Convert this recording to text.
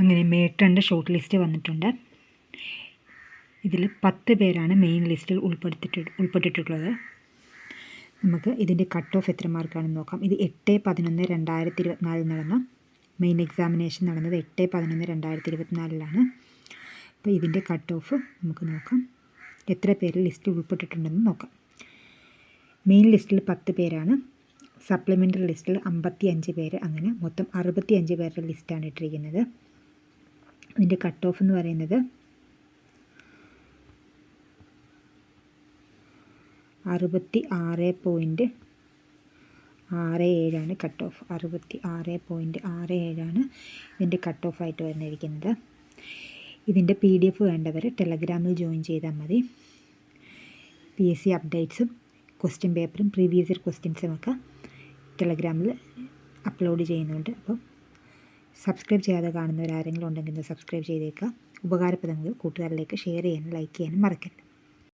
അങ്ങനെ മേട്ടന്റെ short list വന്നിട്ടുണ്ട്. ഇതിൽ പത്ത് പേരാണ് മെയിൻ ലിസ്റ്റിൽ ഉൾപ്പെടുത്തിട്ട് ഉൾപ്പെട്ടിട്ടുള്ളത്. നമുക്ക് ഇതിന്റെ കട്ട് ഓഫ് എത്ര മാർക്കാണെന്ന് നോക്കാം. ഇത് എട്ട് പതിനൊന്ന് രണ്ടായിരത്തി ഇരുപത്തിനാലിൽ നടന്ന മെയിൻ എക്സാമിനേഷൻ നടന്നത് എട്ട് പതിനൊന്ന് രണ്ടായിരത്തി ഇരുപത്തിനാലിലാണ്. അപ്പോൾ ഇതിന്റെ കട്ട് ഓഫ് നമുക്ക് നോക്കാം. എത്ര പേര് ലിസ്റ്റിൽ ഉൾപ്പെട്ടിട്ടുണ്ടെന്ന് നോക്കാം. മെയിൻ ലിസ്റ്റിൽ പത്ത് പേരാണ്. സപ്ലിമെന്ററി ലിസ്റ്റിൽ അമ്പത്തി അഞ്ച് പേര്. അങ്ങനെ മൊത്തം അറുപത്തി അഞ്ച് പേരുടെ ലിസ്റ്റാണ് ഇട്ടിരിക്കുന്നത്. അതിന്റെ കട്ട് ഓഫ് എന്ന് പറയുന്നത്. അറുപത്തി ആറ് പോയിന്റ് ആറ് ഏഴാണ് കട്ട് ഓഫ് അറുപത്തി ആറ് പോയിന്റ് ആറ് ഏഴാണ് ഇതിന്റെ കട്ട് ഓഫ് ആയിട്ട് വന്നിരിക്കുന്നത്. ഇതിന്റെ പി ഡി എഫ് വേണ്ടവർ ടെലഗ്രാമിൽ ജോയിൻ ചെയ്താൽ മതി. പി എസ് സി അപ്ഡേറ്റ്സും ക്വസ്റ്റ്യൻ പേപ്പറും പ്രീവിയസ് ഇയർ ക്വസ്റ്റ്യൻസും ഒക്കെ ടെലഗ്രാമിൽ അപ്ലോഡ് ചെയ്യുന്നുണ്ട്. അപ്പോൾ സബ്സ്ക്രൈബ് ചെയ്യാതെ കാണുന്നവരാരെങ്കിലും ഉണ്ടെങ്കിൽ സബ്സ്ക്രൈബ് ചെയ്തേക്കുക. ഉപകാരപ്രദങ്ങൾ കൂട്ടുകാരിലേക്ക് ഷെയർ ചെയ്യാനും ലൈക്ക് ചെയ്യാനും മറക്കരുത്.